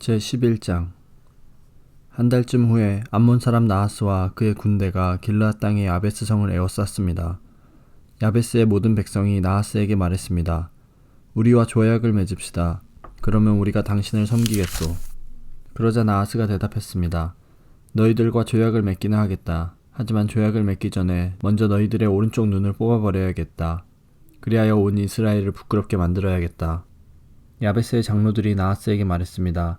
제11장 한 달쯤 후에 암몬 사람 나하스와 그의 군대가 길르앗 땅의 야베스 성을 에워쌌습니다. 야베스의 모든 백성이 나하스에게 말했습니다. 우리와 조약을 맺읍시다. 그러면 우리가 당신을 섬기겠소. 그러자 나하스가 대답했습니다. 너희들과 조약을 맺기는 하겠다. 하지만 조약을 맺기 전에 먼저 너희들의 오른쪽 눈을 뽑아버려야겠다. 그리하여 온 이스라엘을 부끄럽게 만들어야겠다. 야베스의 장로들이 나하스에게 말했습니다.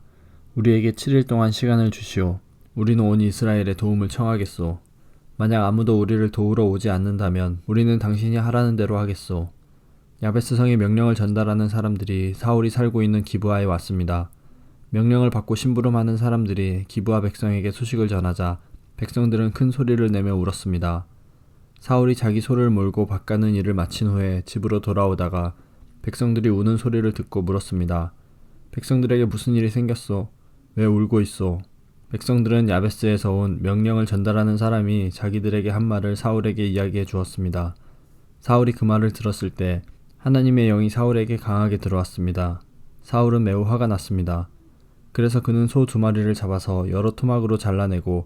우리에게 7일 동안 시간을 주시오. 우리는 온 이스라엘의 도움을 청하겠소. 만약 아무도 우리를 도우러 오지 않는다면 우리는 당신이 하라는 대로 하겠소. 야베스 성의 명령을 전달하는 사람들이 사울이 살고 있는 기브아에 왔습니다. 명령을 받고 심부름하는 사람들이 기브아 백성에게 소식을 전하자 백성들은 큰 소리를 내며 울었습니다. 사울이 자기 소를 몰고 밭가는 일을 마친 후에 집으로 돌아오다가 백성들이 우는 소리를 듣고 물었습니다. 백성들에게 무슨 일이 생겼소? 왜 울고 있소? 백성들은 야베스에서 온 명령을 전달하는 사람이 자기들에게 한 말을 사울에게 이야기해 주었습니다. 사울이 그 말을 들었을 때 하나님의 영이 사울에게 강하게 들어왔습니다. 사울은 매우 화가 났습니다. 그래서 그는 소 두 마리를 잡아서 여러 토막으로 잘라내고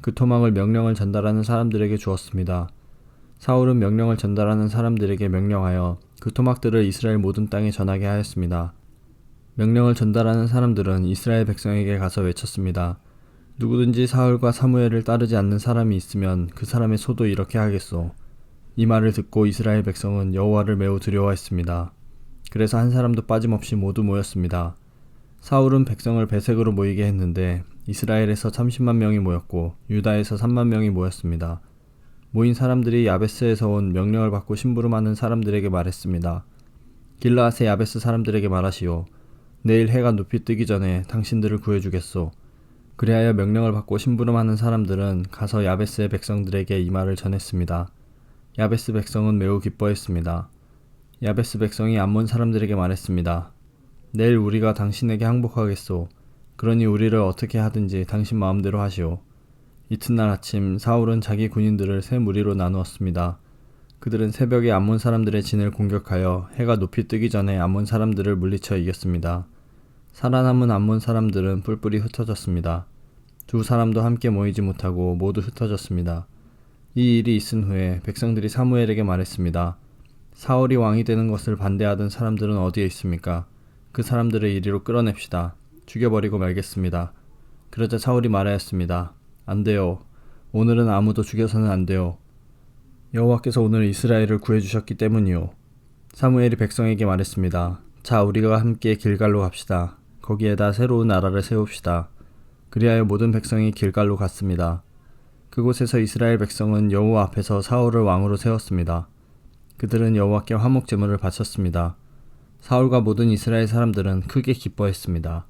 그 토막을 명령을 전달하는 사람들에게 주었습니다. 사울은 명령을 전달하는 사람들에게 명령하여 그 토막들을 이스라엘 모든 땅에 전하게 하였습니다. 명령을 전달하는 사람들은 이스라엘 백성에게 가서 외쳤습니다. 누구든지 사울과 사무엘을 따르지 않는 사람이 있으면 그 사람의 소도 이렇게 하겠소. 이 말을 듣고 이스라엘 백성은 여호와를 매우 두려워했습니다. 그래서 한 사람도 빠짐없이 모두 모였습니다. 사울은 백성을 배색으로 모이게 했는데 이스라엘에서 30만 명이 모였고 유다에서 3만 명이 모였습니다. 모인 사람들이 야베스에서 온 명령을 받고 심부름하는 사람들에게 말했습니다. 길라앗의 야베스 사람들에게 말하시오. 내일 해가 높이 뜨기 전에 당신들을 구해주겠소. 그리하여 명령을 받고 심부름하는 사람들은 가서 야베스의 백성들에게 이 말을 전했습니다. 야베스 백성은 매우 기뻐했습니다. 야베스 백성이 암몬 사람들에게 말했습니다. 내일 우리가 당신에게 항복하겠소. 그러니 우리를 어떻게 하든지 당신 마음대로 하시오. 이튿날 아침 사울은 자기 군인들을 세 무리로 나누었습니다. 그들은 새벽에 암몬 사람들의 진을 공격하여 해가 높이 뜨기 전에 암몬 사람들을 물리쳐 이겼습니다. 살아남은 암몬 사람들은 뿔뿔이 흩어졌습니다. 두 사람도 함께 모이지 못하고 모두 흩어졌습니다. 이 일이 있은 후에 백성들이 사무엘에게 말했습니다. 사울이 왕이 되는 것을 반대하던 사람들은 어디에 있습니까? 그 사람들을 이리로 끌어냅시다. 죽여버리고 말겠습니다. 그러자 사울이 말하였습니다. 안 돼요. 오늘은 아무도 죽여서는 안 돼요. 여호와께서 오늘 이스라엘을 구해주셨기 때문이요. 사무엘이 백성에게 말했습니다. 자, 우리가 함께 길갈로 갑시다. 거기에다 새로운 나라를 세웁시다. 그리하여 모든 백성이 길갈로 갔습니다. 그곳에서 이스라엘 백성은 여호와 앞에서 사울을 왕으로 세웠습니다. 그들은 여호와께 화목 제물을 바쳤습니다. 사울과 모든 이스라엘 사람들은 크게 기뻐했습니다.